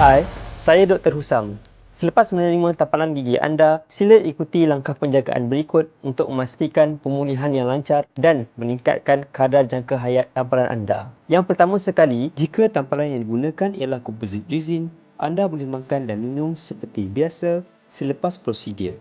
Hai, saya Dr. Husam. Selepas menerima tampalan gigi anda, sila ikuti langkah penjagaan berikut untuk memastikan pemulihan yang lancar dan meningkatkan kadar jangka hayat tampalan anda. Yang pertama sekali, jika tampalan yang digunakan ialah komposit resin, anda boleh makan dan minum seperti biasa selepas prosedur.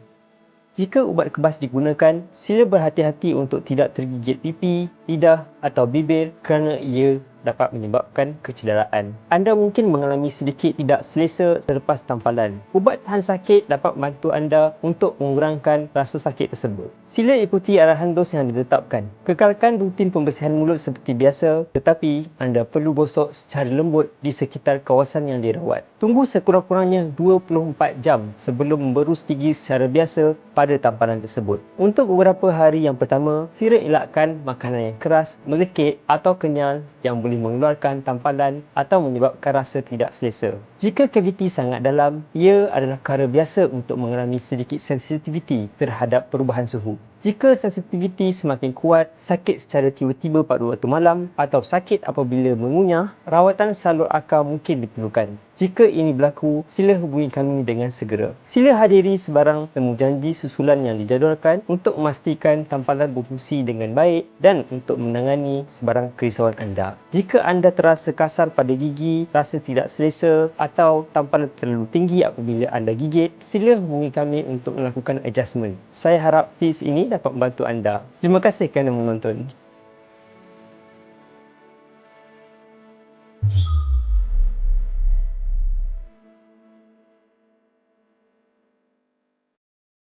Jika ubat kebas digunakan, sila berhati-hati untuk tidak tergigit pipi, lidah atau bibir kerana ia dapat menyebabkan kecederaan. Anda mungkin mengalami sedikit tidak selesa selepas tampalan. Ubat tahan sakit dapat membantu anda untuk mengurangkan rasa sakit tersebut. Sila ikuti arahan dos yang ditetapkan. Kekalkan rutin pembersihan mulut seperti biasa tetapi anda perlu gosok secara lembut di sekitar kawasan yang dirawat. Tunggu sekurang-kurangnya 24 jam sebelum memberus gigi secara biasa pada tampalan tersebut. Untuk beberapa hari yang pertama, sila elakkan makanan yang keras, melekit atau kenyal yang boleh mengeluarkan tampalan atau menyebabkan rasa tidak selesa. Jika kaviti sangat dalam, ia adalah perkara biasa untuk mengalami sedikit sensitiviti terhadap perubahan suhu. Jika sensitiviti semakin kuat, sakit secara tiba-tiba pada waktu malam atau sakit apabila mengunyah, rawatan salur akar mungkin diperlukan. Jika ini berlaku, sila hubungi kami dengan segera. Sila hadiri sebarang temu janji susulan yang dijadualkan untuk memastikan tampalan berfungsi dengan baik dan untuk menangani sebarang kerisauan anda. Jika anda terasa kasar pada gigi, rasa tidak selesa atau tampalan terlalu tinggi apabila anda gigit, sila hubungi kami untuk melakukan adjustment. Saya harap tips ini dapat membantu anda. Terima kasih kerana menonton. Thank you.